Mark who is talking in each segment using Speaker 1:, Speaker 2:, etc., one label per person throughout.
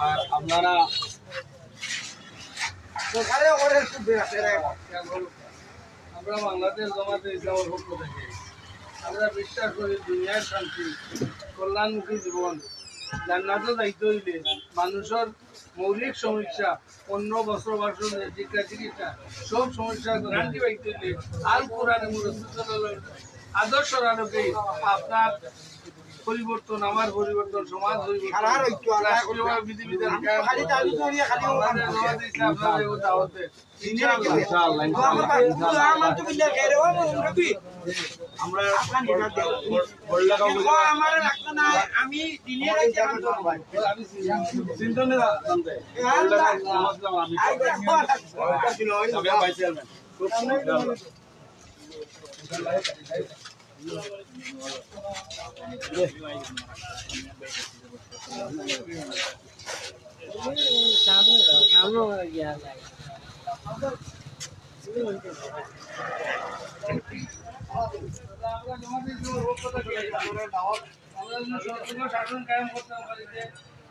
Speaker 1: আর আপনারা আমরা বাংলাদেশ জমাতে ইসলামের পক্ষ থেকে আমরা বিশ্বাস করি দুনিয়ার শান্তি, কল্যাণমুখী জীবন। জান্নাতে দায়িত্ব হইলে মানুষের মৌলিক সমস্যা অন্য বস্ত্র, বাসন শিক্ষা চিকিৎসা, সব সমস্যা গ্রান্টি পাইতে হইলে আর কোরআন আদর্শ আলোকে আপনার পরিবর্তন আমার পরিবর্তন সমাজ
Speaker 2: আমি দিনে
Speaker 1: আমরা শাসন কায়েম করতে পারি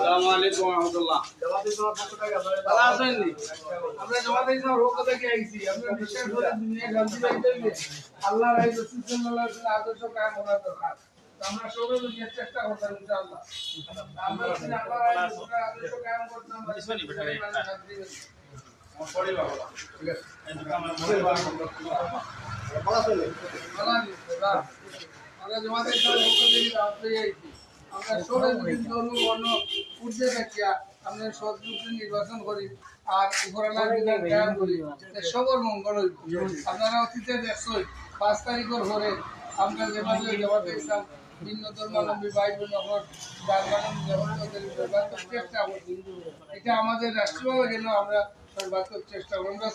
Speaker 1: আসসালামু আলাইকুম রাহমাতুল্লাহ? আমরা জমাতে ইসলামের পক্ষ থেকে আইছি আপনারা বিশ্বাস করে দুনিয়া আমরা আমরা আমার আমার আমরা দাওয়াত আইছি নির্বাচন করি আর উপরালার বিধান করি। সবর মঙ্গল হইব। আপনারা অতীতে দেখছই, পাঁচ তারিখের আমরা যেভাবে ভিন্ন ধর্মাবলম্বী ভাই বোন চেষ্টা করছি। এটা আমাদের রাষ্ট্রীয়ভাবে যেন আমরা সর্বাত্মক চেষ্টা করি আমরা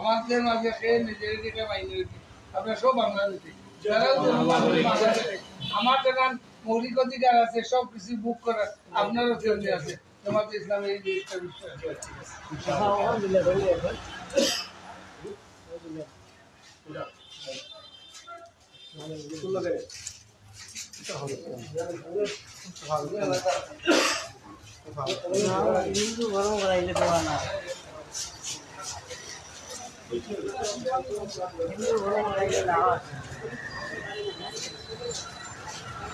Speaker 1: আমাদের মাঝে খেয়ে নিজের দিকে মাইনে আমরা সব বাংলাদেশি। মৌলিক অধিকার আছে সব কিছু বুক করার আপনারও জন্য আছে। জমাতে ইসলামে এই জিনিসটা বিশ্বাস
Speaker 3: হিন্দু দেওয়া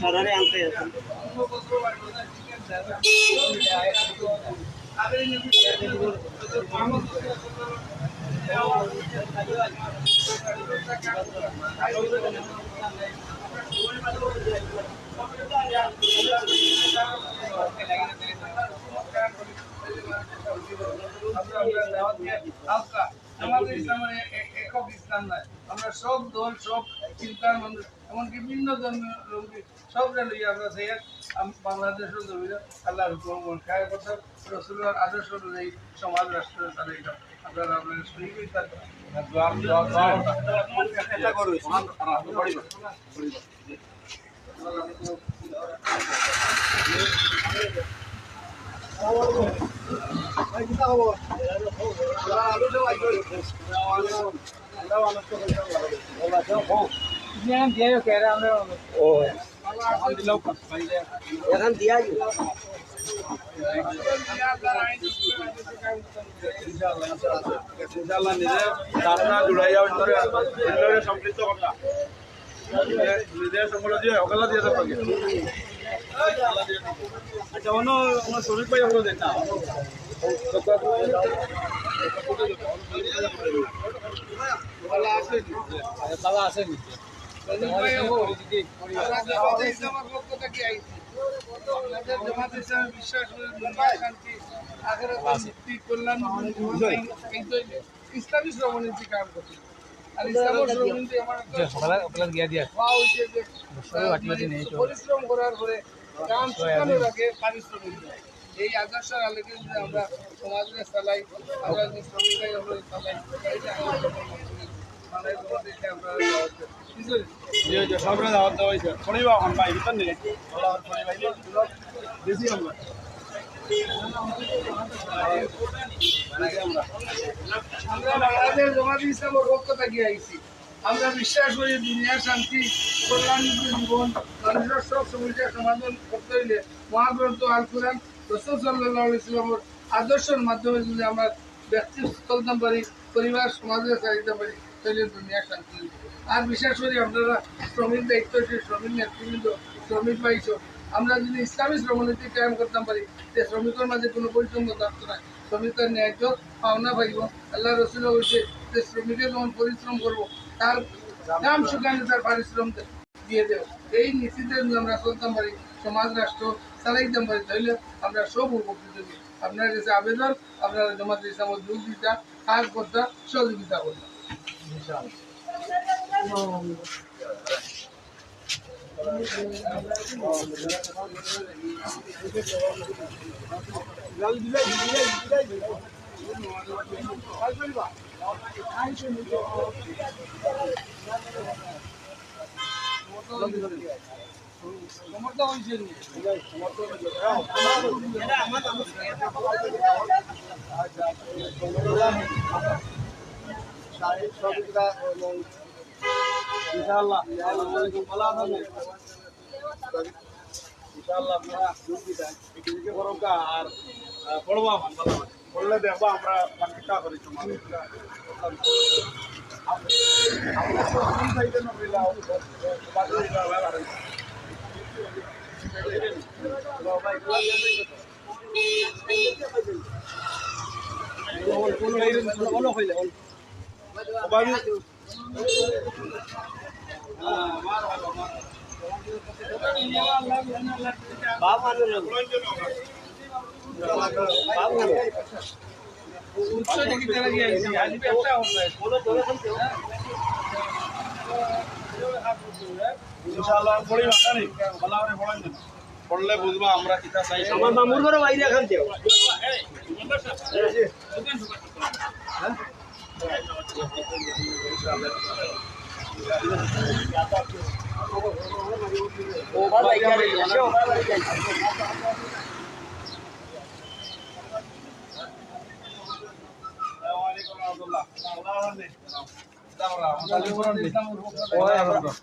Speaker 3: সাধারণে
Speaker 1: এ- এ- একক ইসলাম নয় আমরা সব দল সব চিন্তার মানুষ এমনকি ভিন্ন ধর্মীয় লোক সব লইয়া আমরা সেই বাংলাদেশের জমিন আল্লাহর হুকুম খায় কথা রসুলের আদর্শ অনুযায়ী সমাজ রাষ্ট্র চালাইল আপনারা আপনার
Speaker 3: কহ আমরা
Speaker 2: ও
Speaker 3: এখন দিয়া যাবে।
Speaker 2: ইনশাআল্লাহ নিজে যাত্রা জুড়াইয়া অন্তরে অন্যরে সম্পৃক্ত কথা নিজে সকল দিয়ে অকালা দিয়ে যাবে আচ্ছা অন্য আমার শ্রমিক ভাই হলো দেন
Speaker 1: বাবা আসেনি বিশ্বাস শান্তি মুক্তি কল্যাণ ইসলামী কাম করছে পরিশ্রম করার পরে কাম শুকানোর আগে পারিশ্রমিক দেয়। এই আদর্শের আলোকে যদি আমরা সমাজে চালাই আমরা যদি শ্রমিকাই হলো চালাই এটা আমাদের মানে আমরা
Speaker 2: দাওয়াত দেওয়া হয়েছে শনিবার এখন ভাই ভিতর নেই বেশি আমরা
Speaker 1: আমরা বাংলাদেশ জমাতে ইসলামের পক্ষ থেকে আইছি। আমরা বিশ্বাস করি দুনিয়ার শান্তি, কল্যাণ জীবন, মানুষের সব সমস্যার সমাধান করতে হইলে মহাগ্রন্থ আল কোরআন রসুল সাল্লাহ ইসলামর আদর্শের মাধ্যমে যদি আমরা ব্যক্তি চলতে পারি পরিবার সমাজে চালিতে পারি তাহলে দুনিয়া শান্তি। আর বিশেষ করে আপনারা শ্রমিক দায়িত্ব শ্রমিক নেতৃবৃন্দ, শ্রমিক পাইছ আমরা যদি ইসলামী শ্রমনীতি কায়েম করতে পারি, যে শ্রমিকের মাঝে কোনো বৈষম্য থাকতো না। শ্রমিকের ন্যায্য পাওনা পাইব, আল্লাহ রসুল বলছে যে শ্রমিকের যখন পরিশ্রম করব, তার দাম শুকানে, তার পারিশ্রম দিয়ে দেব। এই নীতিতে যদি আমরা চলতাম পারি, সমাজ, রাষ্ট্র চালাইতাম পারি, তাহলে আমরা সব উপকৃত হই আপনার কাছে আবেদন, আপনারা জমাতে ইসলামের যোগ দিতা কাজ করতা, সহযোগিতা করতাম সমর্থ হয়েছেন
Speaker 2: ইনশাআল্লাহ ভালো আছেন ইনশাআল্লাহ আপনারা এদিকে করবা আর পড়বা ভালো পড়লে দেখবা আমরা পাকিস্তা করি তোমার
Speaker 3: বাপ মানে লোক। বাপ মানে।
Speaker 1: উচ্চ দিকে তারা গিয়ে আইছি আজ ব্যবসা হচ্ছে
Speaker 2: ইনশাআল্লাহ পড়ি ভালো নেই ভালো করে পড়াই দেন পড়লে বুঝবা আমরা কিতা চাই
Speaker 3: আমার মামুর ঘরে বাইরে এখান থেকে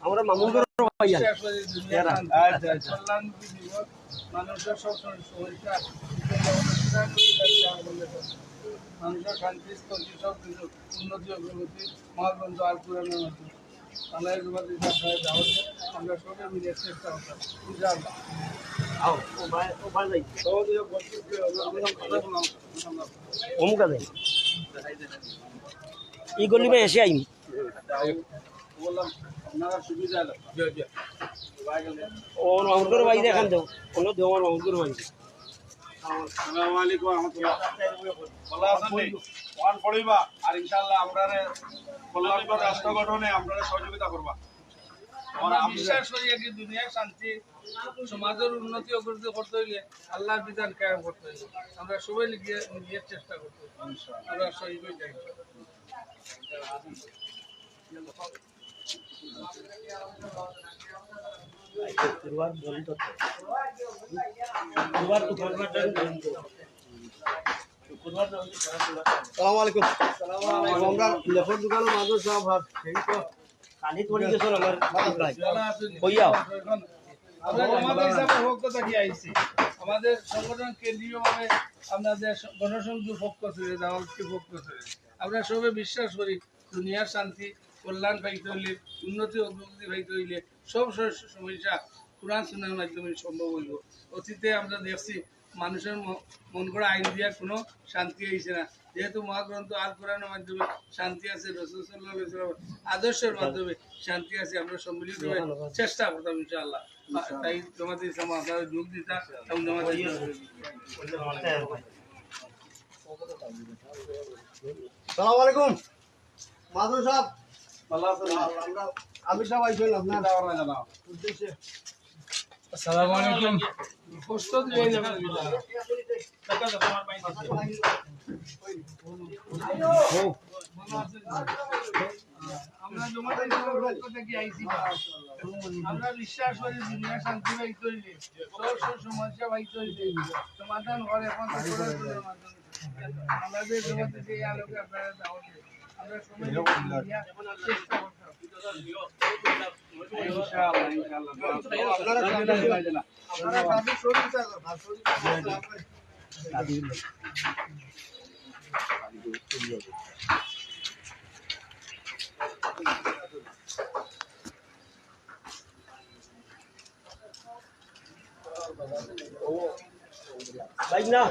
Speaker 3: আমরা ঘরে বাইরে
Speaker 1: মানুষের সব সমস্যা মানুষের শান্তি স্থিতি সব কিছু উন্নতি অগ্রগতি মহাগ্রন্থ আর পুরানোর মধ্যে। আল্লাহ জুবাদ দাওয়াতে আমরা সবাই মিলে চেষ্টা করতাম ইনশাআল্লাহ।
Speaker 3: আও ওভার ওভার যাইছে অমুকা যাই ই গলি মে এসে আইম
Speaker 2: বললাম আপনারা সুবিধা
Speaker 3: ও দেও ঘরে বাইরে
Speaker 2: আসসালামু আলাইকুম রহমতুল্লাহ। ভালো আছেন? ওয়ান পড়িবা। আর ইনশাআল্লাহ আমরা কল্যাণকর রাষ্ট্র গঠনে আমরা সহযোগিতা করবা।
Speaker 1: আমরা বিশ্বাস করি যে দুনিয়ার শান্তি সমাজের উন্নতি অগ্রগতি করতে হইলে আল্লাহর বিধান কায়েম করতে হইলে। আমরা সবাই নিজের চেষ্টা করতে আমরা সহি যাই।
Speaker 2: সালামু আলাইকুম। আমরা লেফর মাঝে সব তো।
Speaker 3: কালি কইয়াও।
Speaker 1: আইছি? আমাদের সংগঠন কেন্দ্রীয়ভাবে আপনাদের গণসংযোগ পক্ষ থেকে পক্ষ থেকে আমরা সবে বিশ্বাস করি দুনিয়ার শান্তি কল্যাণ পাইতে হইলে উন্নতি অগ্রগতি পাইতে হইলে সব সমস্যা কোরআন শোনার মাধ্যমে সম্ভব হইব। অতীতে আমরা দেখছি মানুষের মন করা আইন দিয়া কোনো শান্তি হয়েছে না। যেহেতু মহাগ্রন্থ আল কোরআনের মাধ্যমে শান্তি আছে রসুল সাল্লাল্লাহু আলাইহি ওয়াসাল্লামের আদর্শের মাধ্যমে শান্তি আছে আমরা সম্মিলিত চেষ্টা করতাম ইনশাআল্লাহ। তাই ইসলাম আপনারা যোগ দিতা এবং জমাতে
Speaker 4: সালাম আলাইকুম। মাদুর সাহেব আমি সব আইসেন আপনার উদ্দেশ্যে।
Speaker 1: আসসালামু আলাইকুম। কষ্ট দিয়ে যাবেন আমরা জমাতে ইসলামের পক্ষ থেকে আইছি আমরা বিশ্বাস করি দুনিয়া শান্তি সব সব সমস্যা পাইতে হইলে সমাধান করে তো করে মাধ্যমে আমাদের জমাতে যে আলোকে আপনারা দাওয়াত। আমরা সময় চেষ্টা করতাম
Speaker 4: আপনারা সামনে আপনারা কাজে শরীর চাকর ভাত শরীর
Speaker 3: ভাই না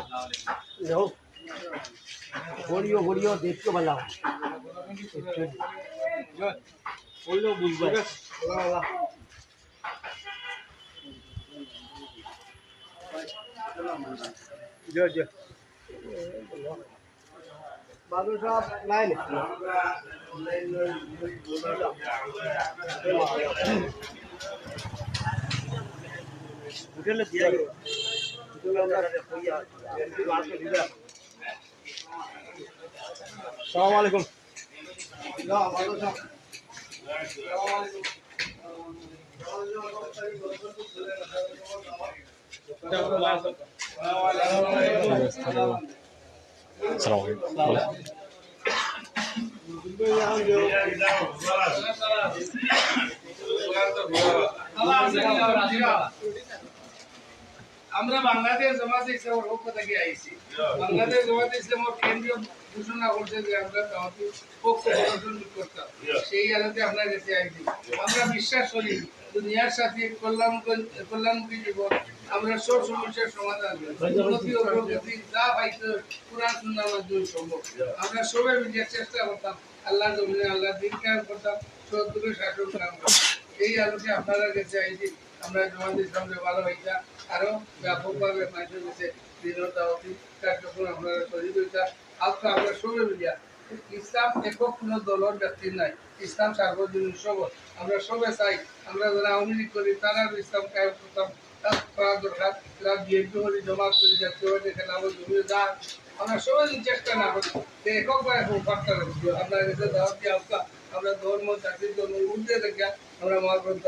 Speaker 3: যাও বলিও বলিও দেখতে বুঝবে
Speaker 4: মাদুর লাইন
Speaker 3: হোটেলে
Speaker 4: সালাম আলাইকুম না মাদুর সাহেব
Speaker 1: আমরা বাংলাদেশ জামাতে ইসলামের পক্ষ থেকে আইছি। বাংলাদেশ জামাতে ইসলামের কেন্দ্রীয় ঘোষণা করছে যে আমরা দাওয়াতি পক্ষ করতাম। সেই আলোতে আপনার কাছে আইছি আমরা বিশ্বাস করি দুনিয়ার সাথে কল্যাণ কল্যাণমুখী জীবন। আমরা সব সমস্যার সমাধান উন্নতি অগ্রগতি যা পাইতে কোরআন সুন্নার মাধ্যমে সম্ভব। আমরা সবাই মিলে চেষ্টা করতাম, আল্লাহ জমিনে আল্লাহ দিন কায়ম করতাম সত্তরে শাসন করতাম। এই আলোকে আপনারা কাছে আইছি আমরা জমাতে ইসলামকে ভালো হইতা, আরও ব্যাপকভাবে মানুষের কাছে দিনের দাওয়াতি কার্যক্রম আপনারা হইতা আজকে আমরা সবাই মিলিয়া ইসলাম একক কোনো দলের ব্যক্তি নাই। ইসলাম সার্বজনীন সব আমরা সবাই চাই, আমরা যারা আওয়ামী করি তারা ইসলাম কায়ম করতাম। করা দরকার, তারা বিএনপি হলে জমা জমিয়ে যা আমরা সবাই চেষ্টা না করি যে আপনার কাছে দাওয়াত দিয়ে আমরা ধর্ম জাতির জন্য থেকে আমরা মহাগ্রন্থ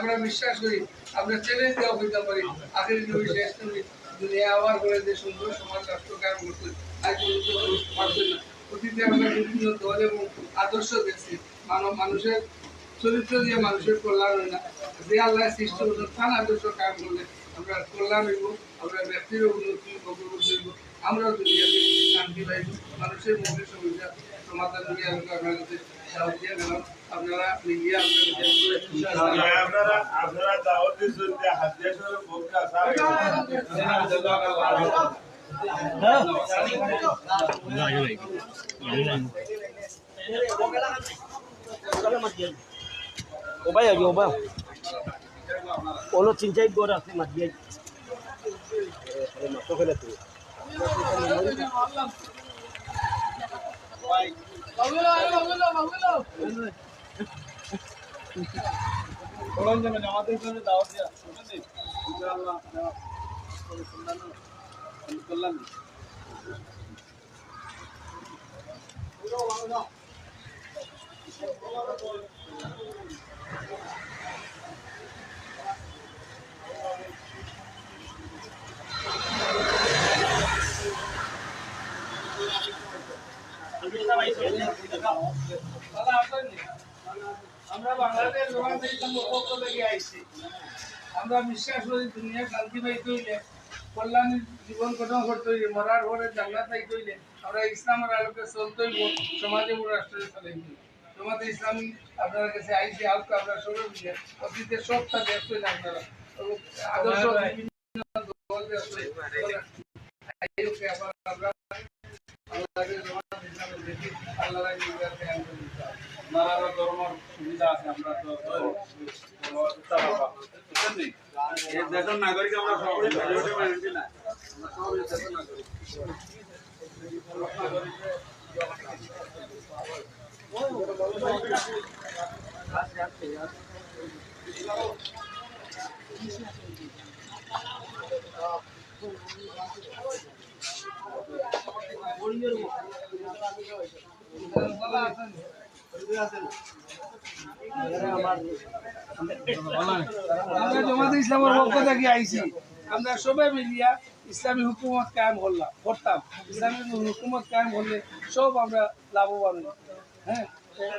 Speaker 1: আমরা বিশ্বাস করি, আমরা চ্যালেঞ্জ দেওয়া হইতে পারি। আখের নবী শেষ দুনিয়া আবার করে যে সুন্দর সমাজ রাষ্ট্র কায়ম করতে। আজ পর্যন্ত পারছেন না অতীতে আমরা বিভিন্ন দল এবং আদর্শ দেখছি। মানব মানুষের চরিত্র দিয়ে মানুষের কল্যাণ হয় না। যে আল্লাহ সৃষ্টি করল তার আদর্শ কায়ম করলে আমরা কল্যাণ হইব আমরা ব্যক্তির উন্নতি অগ্রগতি হইব আমরাও দুনিয়াতে শান্তি পাইব। মানুষের মুখে সমস্যা সমাধান নিয়ে আমরা আপনার কাছে দিয়ে গেলাম। আপনারা মিলিয়ে আপনারা
Speaker 2: আপনারা দাওয়াত দিচ্ছেন যে হাদিয়াসের ভোটটা
Speaker 3: ও ভাই ও ভাই ওলো চিন্তাই মাত দিয়ে মাত্র ফেলে তুই
Speaker 2: বলেন যে জামাতে ইসলামে দাওয়াত দিয়া ইনশাআল্লাহ কল্যাণ
Speaker 1: আমরা বাংলাদেশ আমরা বিশ্বাস করি দুনিয়া শান্তি পাইতে হইলে কল্যাণ জীবন গঠন করতে হইলে মরার ঘরে জান্নাত পাইতে হইলে আমরা ইসলামের আলোকে চলতে হইব সমাজে ও রাষ্ট্রে চলে তোমাতে ইসলামী আপনার কাছে আইসি আলোকে আমরা সবাই মিলে অতীতের সবটা ব্যস্ত হইলে আপনারা। আদর্শ দল ব্যস্ত হইলে আইওকে
Speaker 2: আপনারা ধর্মের সুবিধা আছে আমরা তো? এই দেশের নাগরিক আমরা মাইনরিটি না। আমরা সবাই দেশের নাগরিক।
Speaker 1: আমরা জমাতে আমরা সবাই মিলিয়া ইসলামী হুকুমত কায়েম করলাম করতাম ইসলামী হুকুমত কায়েম করলে সব আমরা লাভবান হ্যাঁ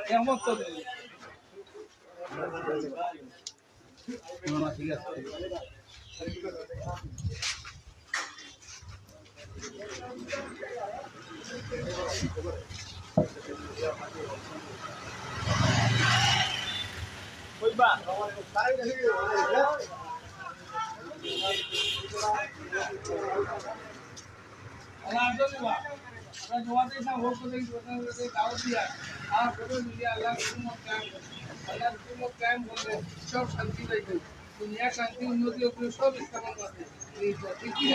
Speaker 1: একমত তো নেই। আল্লাহ করব। সব শান্তি পাইবে দুনিয়া শান্তি উন্নতি সব ইসলামের মধ্যে ঠিক কি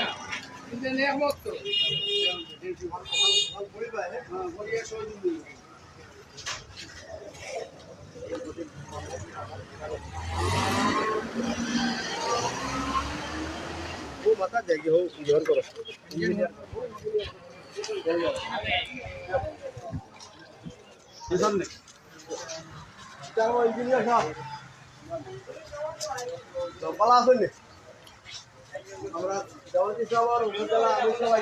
Speaker 4: वो बता जाएगी हो जोर करो इंजीनियर साहब बड़ा सुन আমরা জামাতি সাহেব আর উপজেলা আমি সবাই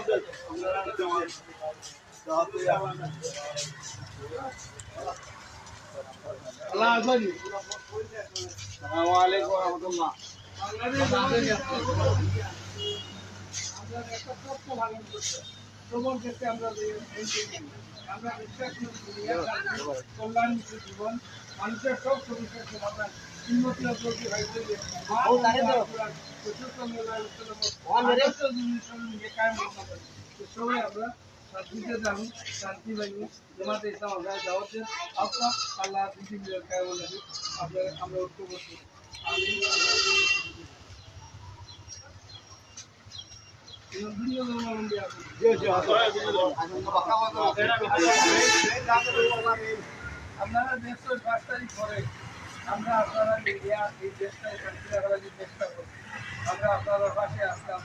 Speaker 1: আল্লাহ আফজাল
Speaker 2: আসসালামু আলাইকুম ওয়া রাহমাতুল্লাহ
Speaker 1: আমরা। আমরা বিশ্বাস করি কল্যাণমুখী জীবন মানুষের সব সমস্যার সমাধান উন্নতি অগ্রগতি হয়েছে সবাই আমরা শান্তিতে জানি শান্তি পাইনি জমাতে ইসলাম আমরা দাওয়াত আপনার আল্লাহ পৃথিবীর কেমন লাগে আপনার আমরা ঐক্যবদ্ধ। আমি ভিন্ন ধর্মাবলম্বী আছি আপনারা আমরা এই চেষ্টা করছি। আমরা আসতাম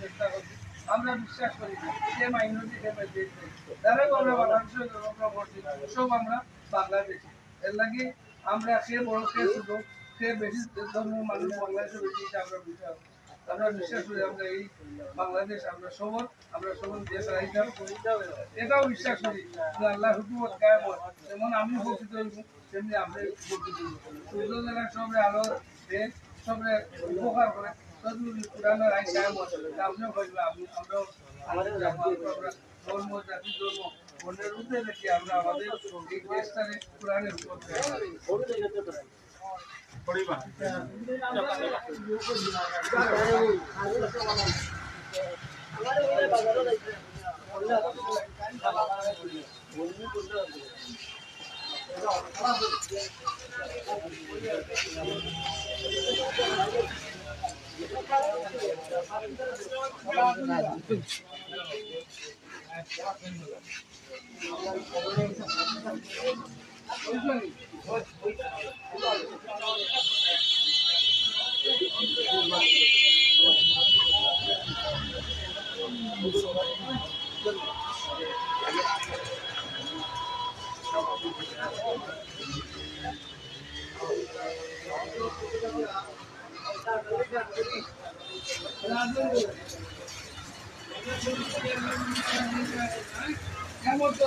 Speaker 1: চেষ্টা আমরা বিশ্বাস করি সে মাইনরিটি হিসেবে দেশ আমরা সব আমরা বাংলাদেশি। এর লাগে আমরা সে বড়, সে ছোট, সে বেশি মানুষ বাংলাদেশে বেশি আমরা বিশ্বাস আমরা বিশ্বাস করি আমরা এই বাংলাদেশ, আমরা সবল আমরা সবল দেশ রাইতাম এটাও বিশ্বাস করি যে আল্লাহ হুকুমত কায়েম যেমন আমি উপকৃত হইব, তেমনি আপনি উপকৃত হইব। সূর্য দ্বারা সবে আলো দেশ সবরে উপকার করে তদুপরি আইন কায়েম আপনিও বলবে আপনি আমরাও আমাদের আমরা ধর্ম, জাতি, ধর্ম দেখি আমরা আমাদের এই দেশটাকে কোরআনের উপর
Speaker 2: পড়িবা
Speaker 1: কেমন তো দূর দাদা নেই দাদা দাও মোটু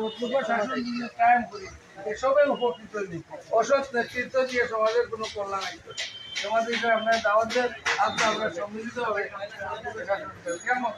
Speaker 1: শত্রুকে শাসন কায়েম করি। এসবে উপকৃত দিই অসৎ নেতৃত্ব দিয়ে সমাজের কোনো কল্যাণ নাই। জমাতে হিসাবে আপনার দাওয়াত দেন আপনি আমরা সম্মিলিত হবে শাসন করি কেমন